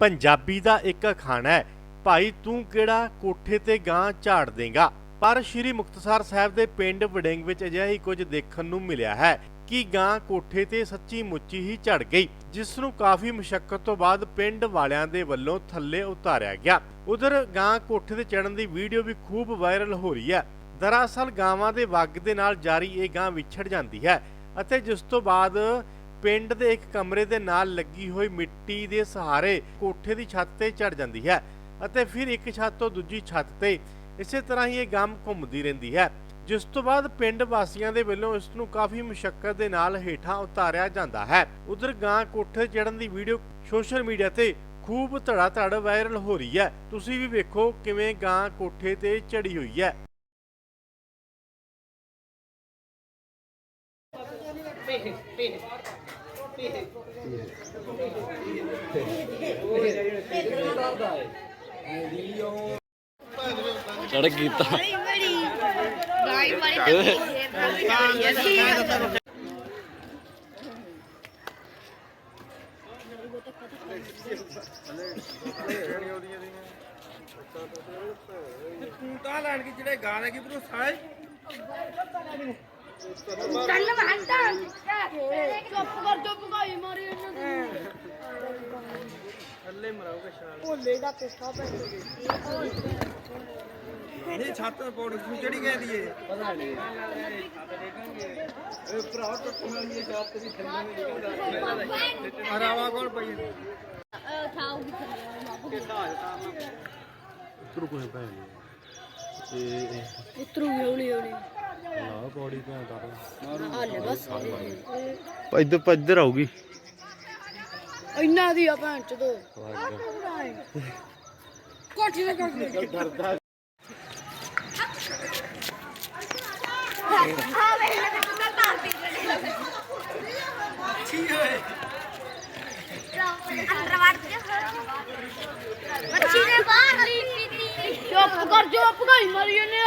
ਪੰਜਾਬੀ ਦਾ ਇੱਕ ਅਖਾਣਾ ਹੈ। ਭਾਈ, ਤੂੰ ਕਿਹੜਾ ਕੋਠੇ ਤੇ ਗਾਂ ਝਾੜ ਦੇਗਾ? ਪਰ ਸ਼੍ਰੀ ਮੁਕਤਸਰ ਸਾਹਿਬ ਦੇ ਪਿੰਡ ਵਡਿੰਗ ਵਿੱਚ ਅਜਿਹਾ ਹੀ ਕੁਝ ਦੇਖਣ ਨੂੰ ਮਿਲਿਆ ਹੈ ਕਿ ਗਾਂ ਕੋਠੇ ਤੇ ਸੱਚੀ ਮੁੱਚੀ ਹੀ ਝੜ ਗਈ, ਜਿਸ ਨੂੰ ਕਾਫੀ ਮੁਸ਼ਕਲ ਤੋਂ ਬਾਅਦ ਪਿੰਡ ਵਾਲਿਆਂ ਦੇ ਵੱਲੋਂ ਥੱਲੇ ਉਤਾਰਿਆ ਗਿਆ। ਉਧਰ ਗਾਂ ਕੋਠੇ ਤੇ ਚੜਨ ਦੀ ਵੀਡੀਓ ਵੀ ਖੂਬ ਵਾਇਰਲ ਹੋ ਰਹੀ ਹੈ। ਦਰਅਸਲ ਗਾਵਾਂ ਦੇ ਵੱਗ ਦੇ ਨਾਲ ਜਾਰੀ ਇਹ ਗਾਂ ਵਿਛੜ ਜਾਂਦੀ ਹੈ ਅਤੇ ਜਿਸ ਤੋਂ ਬਾਅਦ ਪਿੰਡ ਦੇ ਇੱਕ ਕਮਰੇ ਦੇ ਨਾਲ ਲੱਗੀ ਹੋਈ ਮਿੱਟੀ ਦੇ ਸਹਾਰੇ ਕੋਠੇ ਦੀ ਛੱਤ ਤੇ ਚੜ ਜਾਂਦੀ ਹੈ ਅਤੇ ਫਿਰ ਇੱਕ ਛੱਤ ਤੋਂ ਦੂਜੀ ਛੱਤ ਤੇ ਇਸੇ ਤਰ੍ਹਾਂ ਹੀ ਇਹ ਗਮ ਘੁੰਮਦੀ ਰਹਿੰਦੀ ਹੈ, ਜਿਸ ਤੋਂ ਬਾਅਦ ਪਿੰਡ ਵਾਸੀਆਂ ਦੇ ਵੱਲੋਂ ਇਸ ਨੂੰ ਕਾਫੀ ਮੁਸ਼ਕਲ ਦੇ ਨਾਲ ਹੇਠਾਂ ਉਤਾਰਿਆ ਜਾਂਦਾ ਹੈ। ਉਧਰ ਗਾਂ ਕੋਠੇ ਚੜਨ ਦੀ ਵੀਡੀਓ ਸੋਸ਼ਲ ਮੀਡੀਆ ਤੇ ਖੂਬ ਧੜਾ ਧੜ ਵਾਇਰਲ ਹੋ ਰਹੀ ਹੈ। ਤੁਸੀਂ ਵੀ ਵੇਖੋ ਕਿਵੇਂ ਗਾਂ ਕੋਠੇ ਤੇ ਚੜੀ ਹੋਈ ਹੈ। ਚੜ ਕੀਤਾ ਗਾਈ ਮਾਰੀ ਤੇ ਤੂੰ ਤਾਂ ਲੈਣ ਕੇ ਜਿਹੜੇ ਗਾਣੇ ਕੀ ਭਰੋਸਾ ਹੈ ਕੰਨ ਮਹੰਤਾ ਚੁੱਪ ਕਰ ਚੁੱਪ ਗਾਈ ਮਾਰੀ ਇਹਨਾਂ ਦੀ ਥੱਲੇ ਮਰਾਉਗਾ ਸ਼ਾਲ ਭੋਲੇ ਦਾ ਪਿੱਛਾ ਪੈ ਇਹ ਛੱਤ ਪੌੜੀ ਚੜੀ ਗਈ ਦੀ ਇਹ ਪਤਾ ਨਹੀਂ ਇਹ ਭਰਾ ਟੁੱਟਣ ਵਾਲੀ ਇਹ ਛੱਤ ਦੀ ਥੱਲੇ ਨਹੀਂ ਹਰਾਵਾ ਕੋਲ ਪਈ ਹੈ? ਉਠਾਉਗੀ ਉਤਰ ਕੋਈ ਭੈਣ ਇਹ ਉਤਰੂ ਹੌਲੀ ਹੌਲੀ ਲਾ ਪੌੜੀ ਭੈਣ ਕਰ ਹਾਲੇ ਬਸ ਇੱਧਰ ਇੱਧਰ ਆਊਗੀ। ਇੰਨਾ ਦੀ ਆ ਭੈਣ ਚ ਕੋਠੀ ਦੇ। ਕੋਠੀ ਡਰਦਾ ਹਾਂ ਵੇ ਲੈ ਤੂੰ ਨਾ ਤਾਰਦੀ ਅੰਦਰ ਵੜ ਕੇ ਮੱਛੀ ਨੇ ਬਾਹਰ ਲਈ। ਪੀਤੀ ਚੁੱਪ ਕਰ, ਚੁੱਪ ਗਾਈ ਮਾਰੀ ਇਹਨੇ